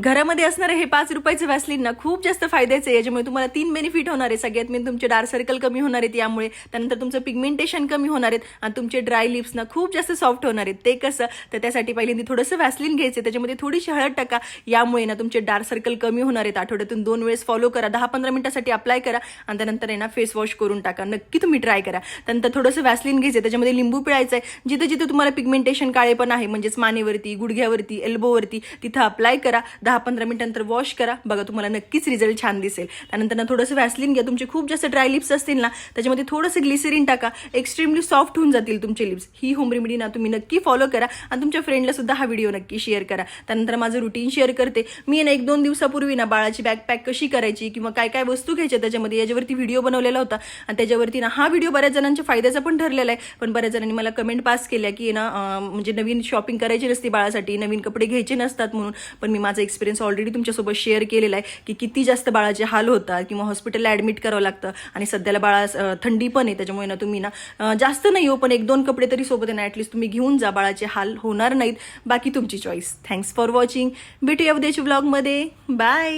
घरामध्ये असणारं हे पाच रुपयाचं व्हॅसलिन ना खूप जास्त फायद्याचं आहे. याच्यामुळे तुम्हाला तीन बेनिफिट होणार आहे सगळ्यात मेन तुमचे डार्क सर्कल कमी होणार आहेत यामुळे. त्यानंतर तुमचं पिगमेंटेशन कमी होणार आहेत आणि तुमचे ड्राय लिप्स ना खूप जास्त सॉफ्ट होणार आहेत. ते कसं? तर त्यासाठी पहिल्यांदा थोडंसं व्हॅसलिन घ्यायचं त्याच्यामध्ये थोडीशी हळद टाका. यामुळे ना तुमचे डार्क सर्कल कमी होणार आहेत. आठवड्यातून दोन वेळेस फॉलो करा. दहा पंधरा मिनिटासाठी अप्लाय करा. आणि त्यानंतर आहे ना फेस वॉश करून टाका. नक्की तुम्ही ट्राय करा. त्यानंतर थोडंसं व्हॅसलिन घ्यायचं त्याच्यामध्ये लिंबू पिळायचं आहे. जिथे जिथे तुम्हाला पिगमेंटेशन काळे पण आहे म्हणजेच मानेवरती गुडघ्यावरती एल्बोवरती तिथं अप्लाय करा. दहा पंधरा मिनिटांनंतर वॉश करा. बघा तुम्हाला नक्कीच रिझल्ट छान दिसेल. त्यानंतर ना थोडंसं व्हॅसलिन घ्या. तुमचे खूप जास्त ड्राय लिप्स असतील ना त्याच्यामध्ये थोडंसं ग्लिसरीन टाका. एक्स्ट्रीमली सॉफ्ट होऊन जातील तुमचे लिप्स ही होम रेमेडी ना तुम्ही नक्की फॉलो करा. आणि तुमच्या फ्रेंडला सुद्धा हा व्हिडिओ नक्की शेअर करा. त्यानंतर माझं रुटीन शेअर करते. मी ना एक दोन दिवसापूर्वी ना बाळाची बॅकपॅक कशी करायची किंवा काय काय वस्तू घ्यायच्या त्याच्यामध्ये याच्यावरती व्हिडिओ बनवलेला होता. आणि त्याच्यावरती ना हा व्हिडिओ बऱ्याच जणांच्या फायद्याचा पण ठरलेला आहे. पण बऱ्याच जणांनी मला कमेंट पास केल्या की ना म्हणजे नवीन शॉपिंग करायची नसते बाळासाठी नवीन कपडे घ्यायचे नसतात म्हणून. पण मी माझं एक्सपिरियन्स ऑलरेडी तुमच्यासोबत शेअर केलेला आहे की किती जास्त बाळाचे हाल होतात किंवा हॉस्पिटलला ॲडमिट करावं लागतं आणि सध्याला बाळा थंडी पण आहे त्याच्यामुळे ना तुम्ही ना जास्त नाही हो पण एक दोन कपडे तरी सोबत आहे ना ॲटलीस्ट तुम्ही घेऊन जा बाळाचे हाल होणार नाहीत. बाकी तुमची चॉईस थँक्स फॉर वॉचिंग भेटूया उद्याच्या ब्लॉगमध्ये बाय